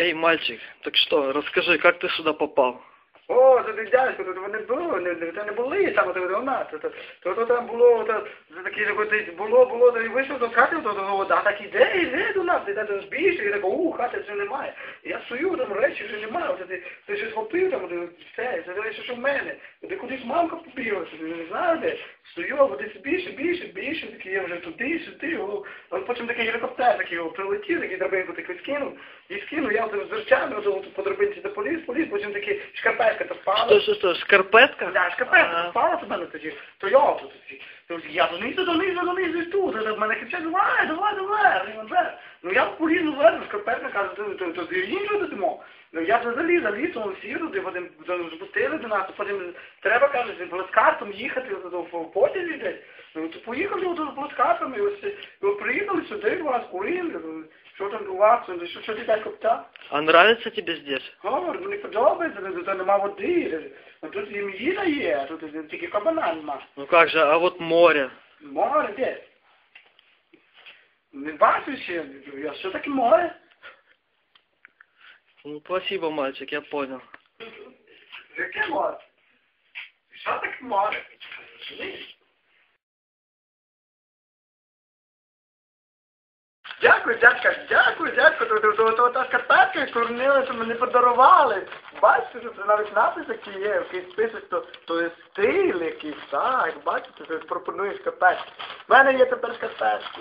Эй, мальчик, так что, расскажи, как ты сюда попал? О, це ти дядько, тут вони були, не, це не були саме це це, це, то, то там було, то, це такі, як було, було, то і вийшов до хати, то, то, то, а так іде, іде до нас, іде до збільше, і так, у, хати вже немає. Я стою, там речі вже немає, ти, ти щось хопив, там, все, це речі, що в мене, де кудись мамка побігла, що не знаю де, стою, а десь більше, більше, більше, туди, сюди, о, а потім такий гелікоптер такий, о, прилетів, такий драбинку такий скинув, і скинув, я з речами, от, по драбинці до поліз, поліз, потім такий шкарпетка то впала. Что, что, что, шкарпетка? Да, шкарпетка А, впала до мене тоді, то я тут тоді. То Я донизу, донизу, донизу, і тут. А в мене кричать, давай, давай, давай. Ну я полізу вверх, шкарпетка каже, то, то, то, то іншого додимо. Ну я вже заліз, заліз, вони всі туди, потім запустили до нас, потім треба, каже, з плацкартом їхати в потязі десь. Ну, то поїхали з плацкартом, і ось і приїхали сюди, до вас, курили, що там у вас, що, що ти дядько питав? а нравится тебе здесь? Говорю, мені подобається, тут нема води, а тут їм їда є, тут тільки кабана нема. Ну как же, а вот море? Море де? Не бачу ще, я що таке море? Ну, спасибо, мальчик, я понял. Яке море? Що таке море? Дякую, дядька, дякую, дядько, та шкарпетка, корнили, що мені подарували. Бачите, що це навіть напис який є, який список, то, то є стиль якийсь, так, бачите, що пропонує шкарпетки. В мене є тепер шкарпетки.